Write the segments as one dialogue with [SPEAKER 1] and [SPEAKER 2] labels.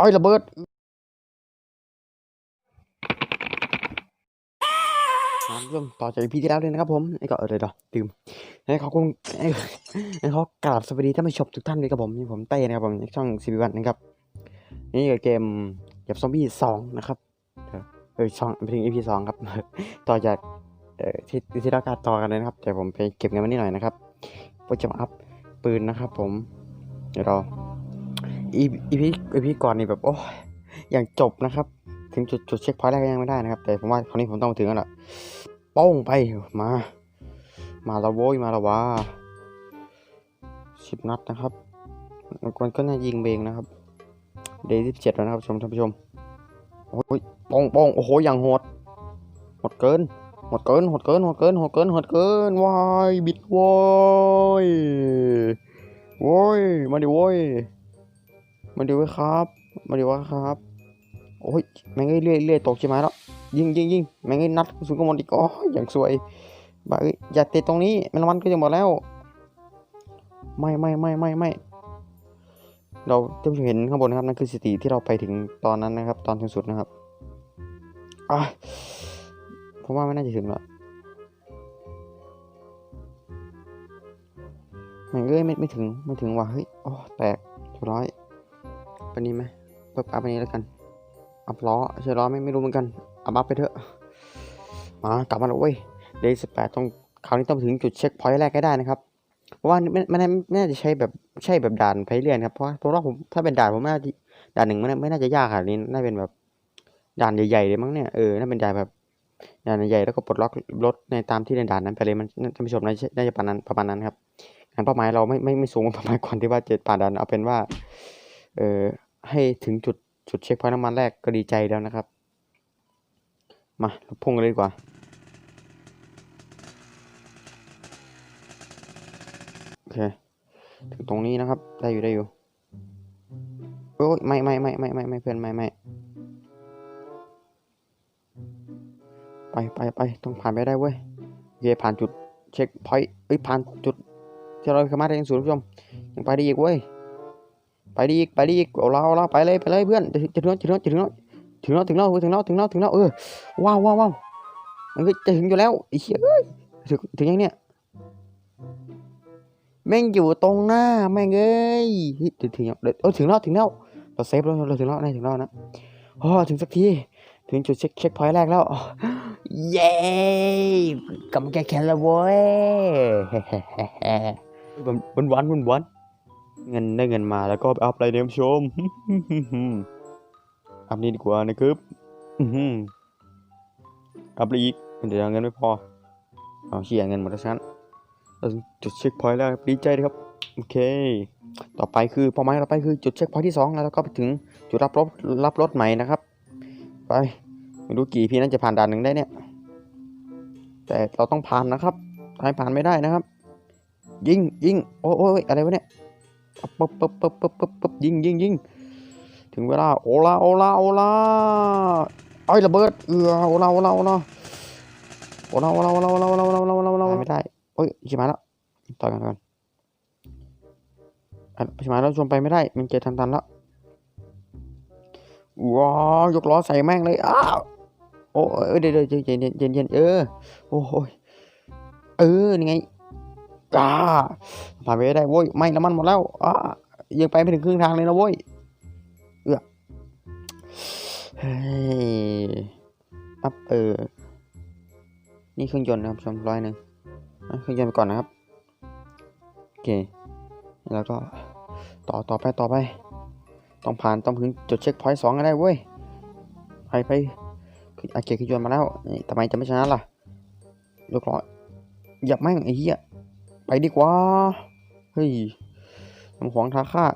[SPEAKER 1] อ้อยระเบิดครับผู้ชมต่อจากพีที่แล้วเลยนะครับผมนี่ก็เออเลยเดี๋ยวตื่มให้เขาคงให้ให้เขากราบสวัสดีท่านผู้ชมทุกท่านเลยครับผมนี่ผมเต้นะครับผมช่องซีบีวันนะครับ นี่ก็เกมเก็บซอมบี้สองนะครับเออเออช่องไปถึงอีพีสองครับ ต่อจากเอ่อที่ที่เราการต่อกันเลยนะครับ แต่ผมไปเก็บเงินมานิดหน่อยนะครับเพื่อจะมาอัพปืนนะครับผมเดี๋ยวเรา อีอีพีอีพีก่อนนี่แบบโอ้ยอย่างจบนะครับ ถึงจุดจุดเช็คพอยต์แรกก็ยังไม่ได้นะครับ แต่ผมว่าคราวนี้ผมต้องมาถึงแล้วล่ะป้องไปมา มาละโว้ยมาละว่าสิบนัดนะครับมันก็น่ายิงเบงนะครับ เดย์ที่เจ็ดแล้วนะครับชมท่านผู้ชมโอ้ยป้องป้องโอ้โหอย่างโหดหดเกินหดเกินหดเกินหดเกินหดเกินหดเกินวายบิดวายว้ยมาดิว้ย มาดิเว้ครับ มาดิวะครับ โอ้ยแม่งเอ้ยเลื่อยเลื่อยตกใช่ไหมแล้วยิงยิงยิงแม่งเอ้นัดสุนกมลอีกอ๋ออย่างสวยบ้าเอ้ยอย่าเตะตรงนี้มันมันก็จะหมดแล้ว ไม่ไม่ไม่ไม่ไม่เราท่านผู้ชมเห็นข้างบนนะครับนั่นคือสติที่เราไปถึงตอนนั้นนะครับ ตอนถึงสุดนะครับอะผมว่าไม่น่าจะถึงละไม่เอ้ยไม่ไม่ถึงไม่ถึงว่ะเฮ้ยโอ้แตกร้อย ไปนี้ไหมเปิดอัพไปนี้แล้วกัน อัพล้อใช่ล้อไม่ไม่รู้เหมือนกัน อัพอัพไปเถอะ มากลับมาแล้วเว้ยเดย์สิบแปดต้องคราวนี้ต้องถึงจุดเช็คพอยต์แรกให้ได้นะครับเพราะว่าไม่ไม่ไม่ไม่น่าจะใช้แบบใช่แบบด่านไปเรื่อยครับเพราะเพราะว่าผมถ้าเป็นด่านผมไม่น่าจะด่านหนึ่งไม่ไม่น่าจะยากขนาดนี้น่าเป็นแบบด่านใหญ่ๆเลยมั้งเนี่ยเออน่าเป็นด่านแบบด่านใหญ่แล้วก็ปลดล็อกรถในตามที่ในด่านนั้นไปเลยมันท่านผู้ชมน่าจะน่าจะประมาณนั้นประมาณนั้นครับงานเป้าหมายเราไม่ไม่ไม่สูงประมาณก่อนที่ว่าจะผ่านด่านเอาเป็นว่า เออ ให้ถึงจุดจุดเช็คพอยต์น้ำมันแรกก็ดีใจแล้วนะครับ มาเราพุ่งกันเลยดีกว่า โอเค ถึงตรงนี้นะครับ ได้อยู่ได้อยู่ โอ้ยไม่ไม่ไม่ไม่ไม่ไม่เพื่อนไม่ไม่ไปไปไปต้องผ่านไปได้เว้ยเคผ่านจุดเช็คพอยต์เอ้ยผ่านจุดที่เราเคยมาได้ยังสูงผู้ชมยังไปได้อีกเว้ย ไปด้อีกไปด้อีกเอาเราเราไปเลยไปเลยเพื่อนจะถึงจะถึงแล้วจะถึงแล้วถึงแล้วถึงแล้วถึงแล้วถึงแล้วถึงแล้วเออว้าวว้าวว้าวมันก็จะถึงอยู่แล้วไอ้เหี้ยถึงถึงยังเนี่ยแม่งอยู่ตรงหน้าแม่งเอ้ยถึงถึงเออถึงแล้วถึงแล้วเราเซฟแล้วเราถึงแล้วได้ถึงแล้วนะโอ้ถึงสักทีถึงจุดเช็คเช็คพอยต์แรกแล้วเย้กำแกแค้นแล้วเว้ยมันวันวันวัน เงินได้เงินมาแล้วก็ไปอัพอะไรเนี่ยผู้ชม อัพนี่ดีกว่านะครับอัพอีกเดี๋ยวเงินไม่พอเอาเชี่ยเงินหมดแล้วฉันจุดเช็คพอยต์แล้วดีใจด้วยครับโอเค ต่อไปคือเป้าหมายต่อไปคือจุดเช็คพอยต์ที่สองแล้วก็ไปถึงจุดรับรถรับรถใหม่นะครับ ไปไม่รู้กี่พี่นั้นจะผ่านด่านหนึ่งได้เนี่ย แต่เราต้องผ่านนะครับใครผ่านไม่ได้นะครับ ยิงยิงโอ้ยโอ้ยอะไรวะเนี่ย ปึ๊บปึ๊บปึ๊บปึ๊บปึ๊บปึ๊บยิงยิงยิงถึงเวลาโอลาโอลาโอลาไอ้ระเบิดเออโอลาโอลาโอลาโอลาโอลาโอลาโอลาโอลาโอลาโอลาโอลาไม่ได้โอ้ยชิมาแล้วต่อยกันก่อนชิมาแล้วชวนไปไม่ได้ มันเจอทันทันแล้วว้ายกล้อใส่แม่งเลยอ้าวโอ้เออเดี๋ยวเดี๋ยวเย็นเย็นเย็นเย็นเออโอ้ยเออนี่ไง อ่าผ่านไปได้โว้ยไม่น้ำมันหมดแล้วอ่ายังไปไม่ถึงครึ่งทางเลยนะโว้ยเออเฮ้ยอัพเออนี่เครื่องยนต์นะครับชมร้อยหนึ่งเครื่องยนต์ไปก่อนนะครับโอเคแล้วก็ต่อต่อไปต่อไป ต้องผ่านต้องถึงจุดเช็คพอยต์สองให้ได้เว้ยไปไปอาเกียร์เครื่องยนต์มาแล้วทำไมจะไม่ชนะล่ะเรียบร้อยอย่าแม่งไอ้เหี้ย ไปดีกว่า เฮ้ยทำขวางทางข้า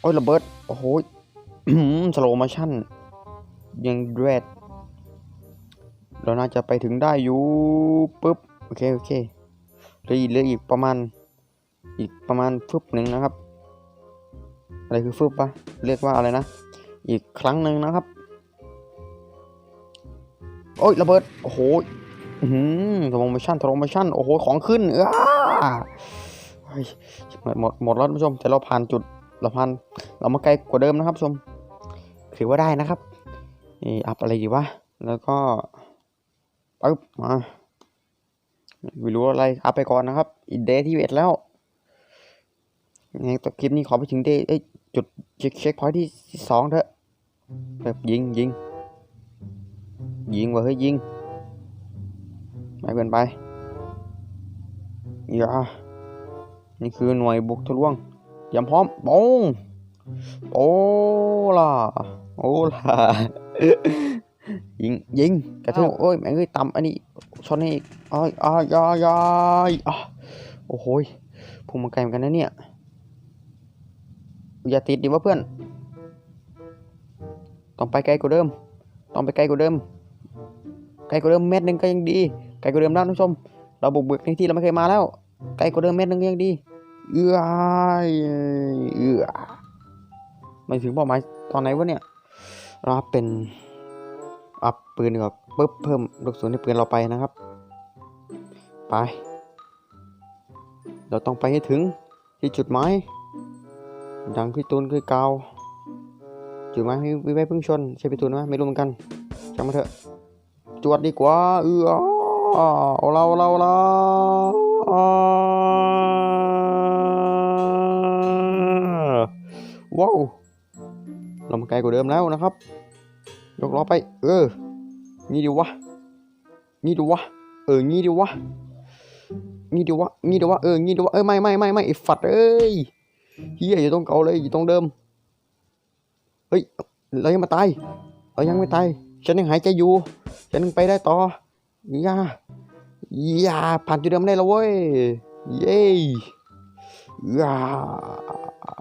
[SPEAKER 1] โอ้ยระเบิด โอ้โหสโลโมชั่น ยังเรดเราน่าจะไปถึงได้อยู่ปุ๊บ โอเค โอเคเหลืออีกเหลืออีกประมาณ อีกประมาณฟึบหนึ่งนะครับ อะไรคือฟึบปะเรียกว่าอะไรนะ อีกครั้งหนึ่งนะครับ โอ้ยระเบิด โอ้โห อืมทรโมชั่นทรโมชั่น โอ้โห ของขึ้นอ้าเฮ้ยหมดหมดหมดแล้วท่านผู้ชม แต่เราผ่านจุด เราผ่าน เรามาไกลกว่าเดิมนะครับผู้ชม ถือว่าได้นะครับ นี่อัพอะไรดีวะ แล้วก็ปึ๊บมาไม่รู้อะไร อัพไปก่อนนะครับ อีเดย์ที่เวทแล้วในตัวคลิปนี้ขอไปถึงเดย์เอ้ยจุดเช็คเช็คพอยที่สองเถอะแบบยิงยิงยิงว่ะเฮ้ยยิง ไม่เกินไปอย่านี่คือหน่วยบุกทะลวงเตรียมพร้อมปงโอ้ล่ะโอ้ล่ะยิงยิงกระทืบโอ้ยแม่งเอ้ยต่ำอันนี้ชนให้อีกอ้ายอ้ายอ้ายอ้ายอะโอ้โหยพุ่งมาไกลเหมือนกันนะเนี่ยอย่าติดดิวะเพื่อน ต้องไปไกลกว่าเดิม ต้องไปไกลกว่าเดิม ไกลกว่าเดิมเม็ดหนึ่งก็ยังดี ไกลกว่าเดิมนะท่านผู้ชม เราบุกเบิกในที่เราไม่เคยมาแล้ว ไกลกว่าเดิมเม็ดนึงยังดี เอื้อเอื้อไม่ถึงเป้าหมายตอนไหนวะเนี่ยเรับเป็นอัพปืนกว่าปึ๊บเพิ่มลูกศรในปืนเราไปนะครับ ไป เราต้องไปให้ถึงที่จุดหมายดังพี่ตูนคือกาวจุดหมายพี่วิไว้พึ่งชนใช่พี่ตูนไหมไม่รู้เหมือนกันช่างมาเถอะจวดดีกว่าเออ เอาเราเราเราว้าวเรามาไกลกว่าเดิมแล้วนะครับ ยกล้อไป เอองี้ดีวะงี้ดีวะ เอองี้ดีวะงี้ดีวะงี้ดีวะ เอองี้ดีวะ เออ ไม่ไม่ไม่ไม่ไอ้ฝัดเอ้ย เฮียอยู่ตรงเก่าเลย อยู่ตรงเดิม เฮ้ย เรายังมาตาย เรายังไม่ตาย ฉันยังหายใจอยู่ ฉันยังไปได้ต่อ อย่าอย่าผ่านจุดเดิมได้แล้วเว้ย เย้อย่า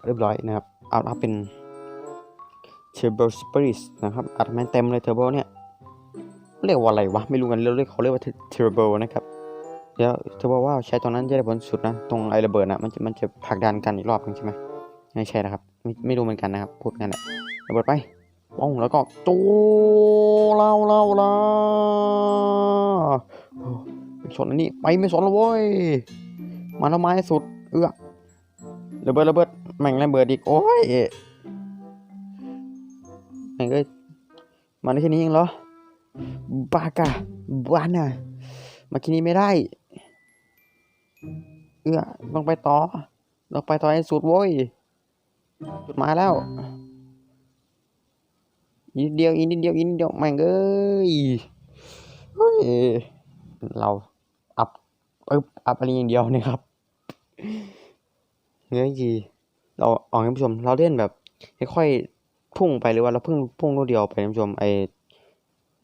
[SPEAKER 1] เรียบร้อยนะครับ เอาเอาเป็น Turbo Spirit นะครับ อัดแมนเต็มเลย Turbo เนี่ย เรียกว่าอะไรวะ ไม่รู้กันเราเรียกเขาเรียกว่า Turbo นะครับเดี๋ยว Turbo ว่าใช้ตรงนั้นจะได้ผลสุดนะ ตรงไอระเบิดนะมันจะมันจะผลักดันกันอีกรอบนึงใช่ไหมไม่ใช่นะครับ ไม่ไม่รู้เหมือนกันนะครับ พูดงั้นแหละระเบิดไป ป้องแล้วก็โจเล่าเล่าล่าโอ้ไม่สนอันนี้ไปไม่สนแล้วเว้ย มาทำไมสุด เอื้อระเบิดระเบิดแม่งระเบิดอีกโอ้ยแม่งเอ้ยมาได้แค่นี้เองเหรอบากะบ้าน่ะมาที่นี่ไม่ได้ เอื้อต้องไปต่อต้องไปต่อให้สุดโว้ยจุดหมายแล้ว อีนิดเดียวอีนิดเดียวอีนิดเดียวแม่งเอ้ยเฮ้ยเราอัพปึ๊บอัพอะไรอย่างเดียวนะครับเฮ้ยเราออกท่านผู้ชม เราเล่นแบบค่อยๆพุ่งไปหรือว่าเราเพิ่งพุ่งรอบเดียวไปท่านผู้ชมไอ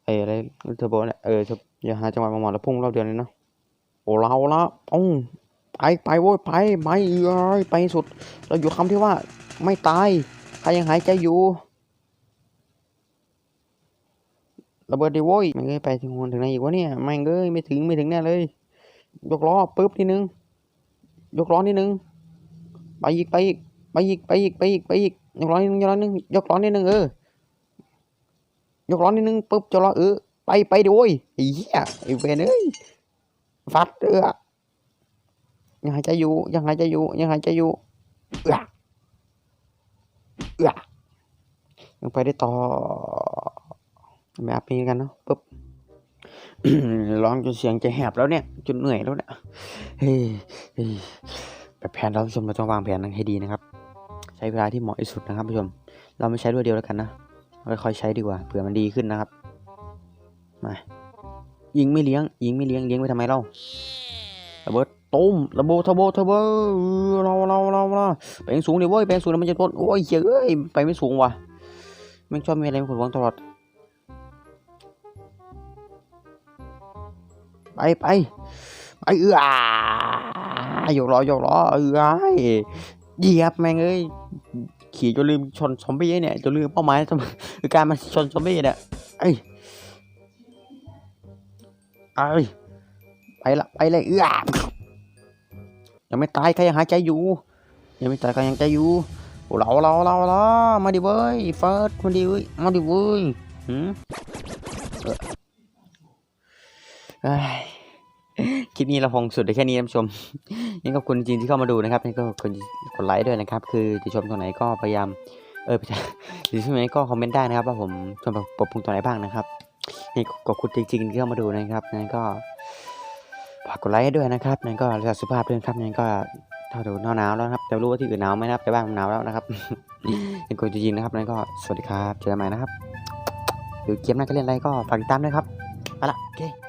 [SPEAKER 1] ไออะไรเทอร์โบเนี่ยเอออย่าหาจังหวะมาหมดแล้วพุ่งรอบเดียวเลยเนาะโอ้เราละป้งไปไปโว้ยไปไปเอ้ยไปสุด เราอยู่คำที่ว่าไม่ตายใครยังหายใจอยู่ ระเบิดดิโว้ยแม่เอ้ยไปถึงหนถึงไหนอีกวะเนี่ยแม่เอ้ยไม่ถึงไม่ถึงแน่เลย ยกล้อปึ๊บนิดนึง ยกล้อนิดนึง ไปอีกไปอีกไปอีกไปอีกไปอีกไปอีกยกล้อนิดนึงยกล้อนิดนึงยกล้อนิดนึงเออยกล้อนิดนึงปึ๊บจะล้อเออไปไปดิโว้ยไอ้เหี้ยไอ้เวนเอ้ยฟัดเออยังหายใจอยู่ยังหายใจอยู่ยังหายใจอยู่เออเออยังไปได้ต่อ ไม่อัพนี้กันเนาะปึ๊บร้องจนเสียงจะแหบแล้วเนี่ย จนเหนื่อยแล้วเนี่ยเฮ้ยแบบแผนเราชมเราต้องวางแผนให้ดีนะครับ ใช้เวลาที่เหมาะที่สุดนะครับผู้ชม เราไม่ใช้ด้วยเดียวแล้วกันนะค่อยๆใช้ดีกว่าเผื่อมันดีขึ้นนะครับมายิงไม่เลี้ยงยิงไม่เลี้ยงเลี้ยงไว้ทำไมเล่าระเบิดตุ้มระเบิดทบทบเราเราเราเราไปสูงเดิเว้ยไปสูงแล้วมันจะต้นโอ้ยเฮ้ยไปไม่สูงว่ะม่งชอบมีอะไรมาขวางตลอด ไปไปไปเอือโยกล้อโยกล้อเอือเหยียบแม่งเอ้ยขี่จนลืมชนซอมบี้เนี่ยจนลืมเป้าหมายคือการมันชนซอมบี้เนี่ยไอ้ไอ้ไปละไปเลยเอือยังไม่ตายใครยังหายใจอยู่ ยังไม่ตายใครยังใจอยู่เราเราเราเรามาดิเว้ยเฟิร์สมาดิเว้ยมาดิเว้ยหืม คลิปนี้เราคงสุดได้แค่นี้ท่านผู้ชมยังขอบคุณจริงที่เข้ามาดูนะครับยังก็คนกดไลค์ด้วยนะครับ คือจะชมตรงไหนก็พยายาม เออหรือช่วงไหนก็คอมเมนต์ได้นะครับ ว่าผมชมปรับปรุงตรงไหนบ้างนะครับนี่ขอบคุณจริงๆที่เข้ามาดูนะครับนั้นก็ฝากกดไลค์ด้วยนะครับนั้นก็รักษาสุขภาพด้วยครับนั้นก็เท่าดูหนาวหนาวแล้วครับ แต่รู้ว่าที่อื่นหนาวไหมนะครับแต่บ้านผมหนาวแล้วนะครับเป็นคนจริงนะครับนั้นก็สวัสดีครับเจอกันใหม่นะครับหรือเกมหน้าจะเล่นอะไรก็ฝากติดตามด้วยครับไปละโอเค